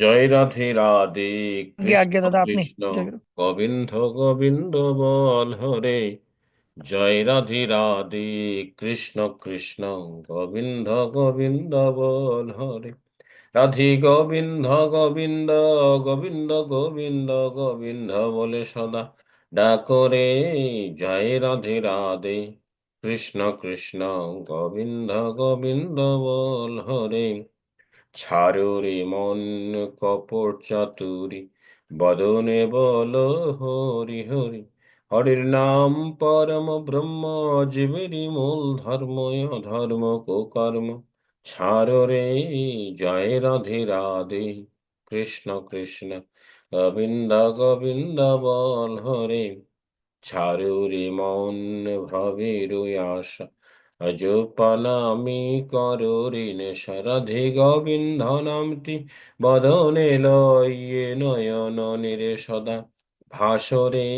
জয় রাধে রাধে আগে কৃষ্ণ আগে দাদা আপনি কৃষ্ণ জয় গুরু। গোবিন্দ গোবিন্দ বল হরে। জয় রাধে রাধে কৃষ্ণ কৃষ্ণ গোবিন্দ গোবিন্দ বল হরে। রাধে গোবিন্দ গোবিন্দ গোবিন্দ গোবিন্দ গোবিন্দ বলে সদা ডাকরে জয় রাধে রাধে কৃষ্ণ কৃষ্ণ গোবিন্দ গোবিন্দ বল হরে। ছাড়ো রে মন কপট চাতুরি, বদনে বল হরি হরি। হরির নাম পরম ব্রহ্ম, জীবেরই মূল ধর্ম ধর্ম কর্ম ছাড়ো রে, জয় রাধে রাধে। কৃষ্ণ কৃষ্ণ, গোবিন্দ গোবিন্দ বল হরে। ছাড়ো রে মন ভবের আশা অজপানামি করো ঋণ গোবিন্দ নামটি বদনে লয়ে নয়ন নিরে সদা। ভাসরে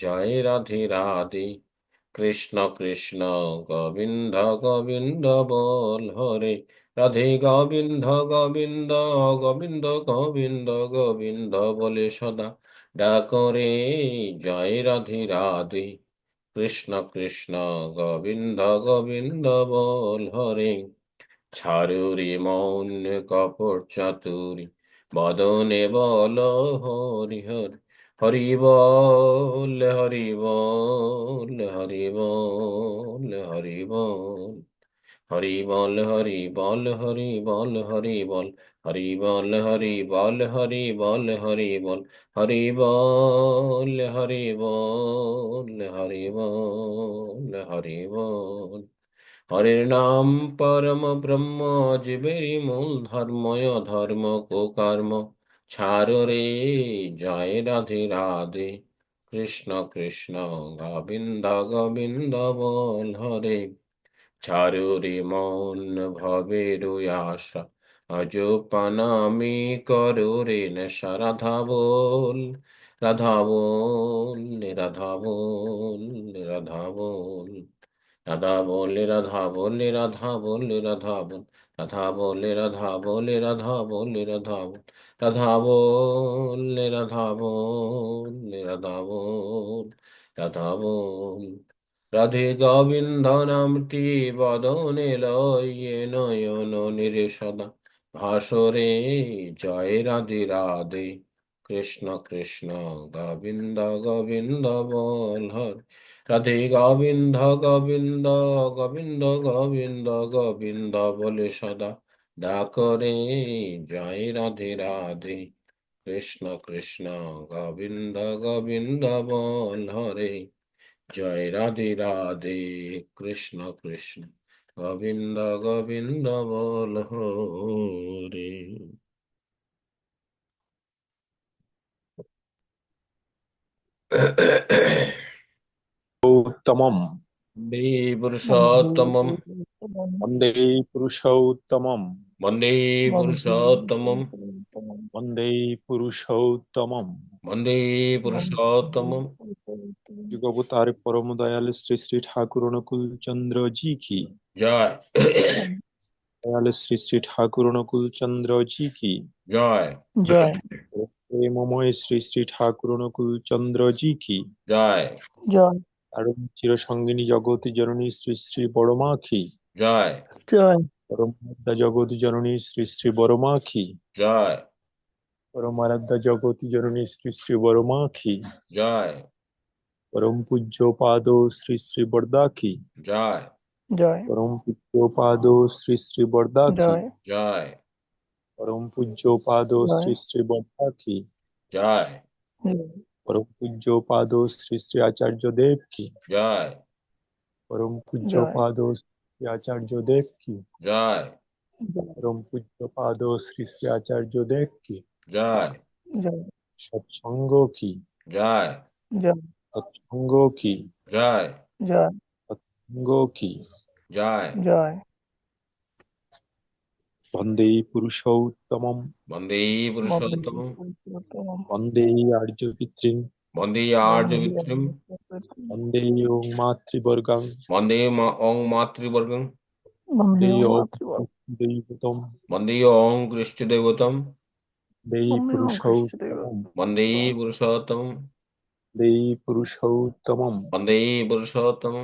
জয় রাধে রাধে, কৃষ্ণ কৃষ্ণ গোবিন্দ গোবিন্দ বল হরে। রাধে গোবিন্দ গোবিন্দ গোবিন্দ গোবিন্দ গোবিন্দ বলে সদা। ডাকরে জয় রাধে রাধে। কৃষ্ণ কৃষ্ণ গোবিন্দ গোবিন্দ বল হরে। ছারুরি মৌন কপট চাতুরি, বদনে বল হরি হরি। হরি বল হরি বল হরি বল হরি বল। হরি বল হরি বল হরি বল হরি বল হরি বল হরি বল হরি বল হরি বল হরি বল হরি বল হরি বল হরি বল হরির নাম পরম ব্রহ্ম জীবেরই মূল ধর্ময় ধর্ম কর্ম ছাড়ো রে জয় রাধে রাধে কৃষ্ণ কৃষ্ণ গোবিন্দ গোবিন্দ বল হরে ছাড়ো রে মন ভবের আশা আজ পানামি করো রে নেশা রাধা বলে রাধা বলে রাধা বলে রাধা বল রাধা বলে রাধা বলে রাধা বলে রাধা বল রাধা বলে রাধা বলে রাধা বল রাধা বল রাধে গোবিন্দ নামটি বদনে লয়ে নয়ন নিরে সদা ভাসরে, জয় রাধে রাধে। কৃষ্ণ কৃষ্ণ গোবিন্দ গোবিন্দ বল হরে। রাধে গোবিন্দ গোবিন্দ গোবিন্দ গোবিন্দ গোবিন্দ বলে সদা। ডাকরে জয় রাধে রাধে। কৃষ্ণ কৃষ্ণ গোবিন্দ গোবিন্দ বল হরে। জয় রাধে রাধে কৃষ্ণ কৃষ্ণ। গোবিন্দ গোবিন্দ বল হরে। উত্তমম। বন্দে পুরুষোত্তমম। বন্দে পুরুষোত্তমম। বন্দে পুরুষোত্তমম। বন্দে পুরুষোত্তমম। বন্দে পুরুষোত্তমম। যুগবতারে পরম দয়াল শ্রী শ্রী ঠাকুর অনুকূল চন্দ্র জি কি? জয়। দয়াল শ্রী শ্রী ঠাকুর অনুকূল চন্দ্র জি কি? জয়। জয়। প্রেমময় শ্রী শ্রী ঠাকুর চন্দ্র জি কি? জয়। জয়। জননী শ্রী শ্রী বড়মা জয়। জয়। পরমারাধ্যা জগৎ জননী শ্রী শ্রী বড়মা জয়। জননী শ্রী শ্রী জয়। परम पूज्योपादो श्री श्री बरदा की जय। जय। परम पूज्योपादो श्री श्री बरदा की जय। परम पूज्योपादो श्री श्री बरदा की जय। परम पूज्योपादो श्री श्री आचार्य देव की जय। परम पूज्योपादो श्री आचार्य देव की जय। परम पूज्योपादो श्री श्री आचार्य देव की जय। सत्संगों की। जय। जय। অঙ্গ কি জয় জয় অঙ্গ কি জয় জয় বন্দে পুরুষোত্তম বন্দে পুরুষোত্তম বন্দে আর্য পিতৃং বন্দে আর্য পিতৃং বন্দে ওং মাতৃবর্গং বন্দে ওং মাতৃবর্গং বন্দে ওং দৈবতম বন্দে ওং কৃষ্ণ দৈবতম বন্দে পুরুষোত্তম বন্দে পুরুষোত্তম দেই পুরুষৌত্তমম বন্দে পুরুষোত্তম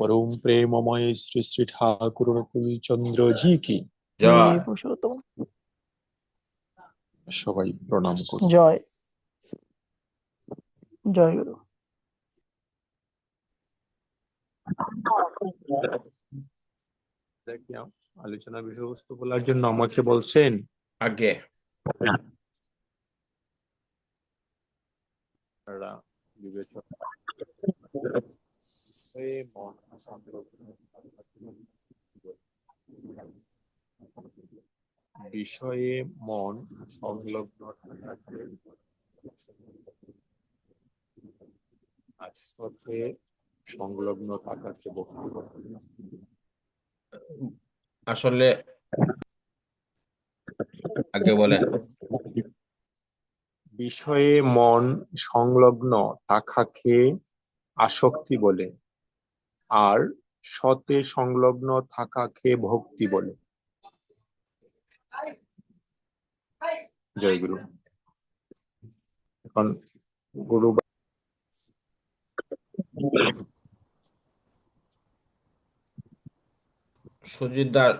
পরম প্রেমময় শ্রী শ্রী ঠাকুর অনুকূল চন্দ্র জি কি জয় পুরুষোত্তম সবাই প্রণাম করুন জয়। জয় গুরু। আলোচনা বিষয়বস্তু বলার জন্য আমাকে বলছেন। আগে। বিষয়ে মন বিষয়ে মন সংলগ্ন থাকাকে আর সংলগ্ন থাকাকে। আসলে আগে বলেন বিষয়ে মন সংলগ্ন থাকাকে আসক্তি বলে আর সতে সংলগ্ন থাকাকে ভক্তি বলে। জয় গুরু এখন গুরু সুজিতদার।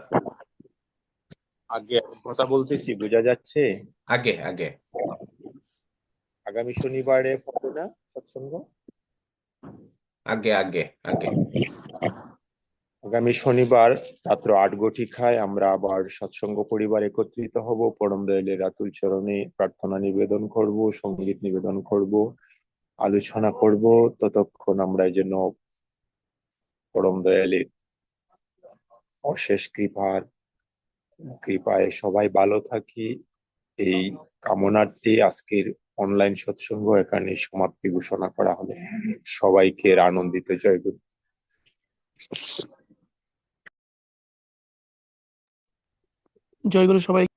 আগে কথা বলতেছি বোঝা যাচ্ছে? আগে আগে। আগামী শনিবারে হবে না সৎসঙ্গ? আগে আগে আগে। আগামী শনিবার রাত্র আট গঠিকায় আমরা আবার সৎসঙ্গ পরিবার একত্রিত হব। পরম দয়ালের রাতুল চরণে প্রার্থনা নিবেদন করব, সংগীত নিবেদন করব, আলোচনা করব। ততক্ষণ আমরা যেন পরম দয়ালের অশেষ কৃপার, কৃপায় সবাই ভালো থাকি। এই কামনার্থে আজকের অনলাইন সৎসঙ্গ এখানে সমাপ্তি ঘোষণা করা হবে সবাইকে আনন্দিত জয় গুরু। জয় গুরু সবাই